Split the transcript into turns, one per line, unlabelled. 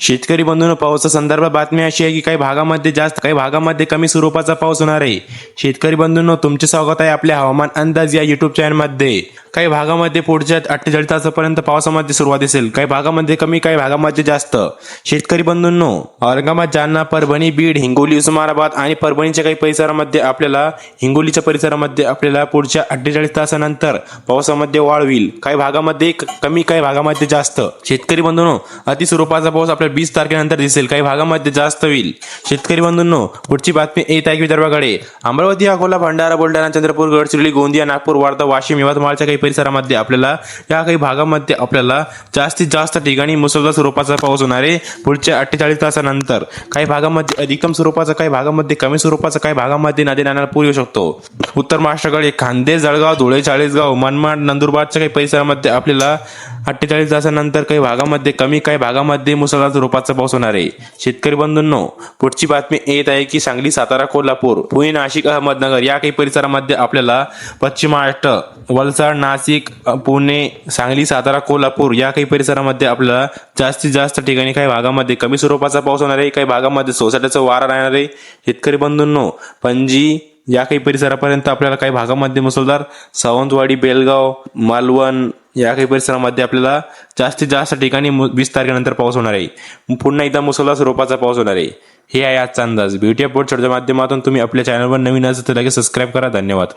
शेतकरी बंधूंनो पावसा संदर्भात बातमी अशी आहे की काही भागामध्ये जास्त काही भागामध्ये कमी स्वरूपाचा पाऊस होणार आहे. शेतकरी बंधूंनो तुमचे स्वागत आहे आपल्या हवामान अंदाज या युट्यूब चॅनलमध्ये काही भागामध्ये पुढच्या अठ्ठेचाळीस तासापर्यंत पावसामध्ये सुरुवात दिसेल. काही भागामध्ये कमी काही भागामध्ये जास्त. शेतकरी बंधूंनो औरंगाबाद जालना परभणी बीड हिंगोली उस्मानाबाद आणि परभणीच्या काही परिसरामध्ये आपल्याला हिंगोलीच्या परिसरामध्ये आपल्याला पुढच्या अठ्ठेचाळीस तासानंतर पावसामध्ये वाढ होईल. काही भागामध्ये कमी काही भागामध्ये जास्त. शेतकरी बंधूंनो अति स्वरूपाचा पाऊस आपल्याला वीस तारखेनंतर दिसेल. काही भागामध्ये जास्त होईल. शेतकरी बंधूंनो पुढची बातमी येत आहे विदर्भाकडे. अमरावती अकोला भंडारा बुलढाणा चंद्रपूर गडचिरोली गोंदिया नागपूर वर्धा वाशिम यवतमाळच्या काही परिसरामध्ये आपल्याला या काही भागामध्ये आपल्याला जास्तीत जास्त ठिकाणी मुसळधार स्वरूपाचा पाऊस होणार आहे. पुढच्या अठ्ठेचाळीस तासानंतर काही भागामध्ये अधिकम स्वरूपाचा काही भागामध्ये कमी स्वरूपाचा काही भागामध्ये नदी नाण्याला पूर येऊ शकतो. उत्तर महाराष्ट्राकडे खांदे जळगाव धुळे चाळीसगाव मनमाड नंदुरबारच्या काही परिसरामध्ये आपल्याला अठ्ठेचाळीस तासानंतर काही भागामध्ये कमी काही भागामध्ये मुसळधार स्वरूपाचा पाऊस होणार आहे शेतकरी बंधूंनो पुढची बातमी येत आहे की सांगली सातारा कोल्हापूर पुणे नाशिक अहमदनगर या काही परिसरामध्ये आपल्याला पश्चिम महाराष्ट्र वलसाड नाशिक पुणे सांगली सातारा कोल्हापूर या काही परिसरामध्ये आपल्याला जास्तीत जास्त ठिकाणी काही भागामध्ये कमी स्वरूपाचा पाऊस होणार आहे. काही भागामध्ये सोसाट्याचा वारा राहणार आहे. शेतकरी बंधूंनो पणजी या काही परिसरापर्यंत आपल्याला काही भागामध्ये मुसळधार सावंतवाडी बेलगाव मालवण या काही परिसरामध्ये आपल्याला जास्तीत जास्त ठिकाणी मु- वीस तारखेनंतर पाऊस होणार आहे. पुन्हा एकदा मुसळधार स्वरूपाचा पाऊस होणार आहे. हे आहे आजचा अंदाज. ब्युटी अपोर्ट माध्यमातून तुम्ही आपल्या चॅनलवर नवीन असेल तर लगेच सबस्क्राईब करा. धन्यवाद.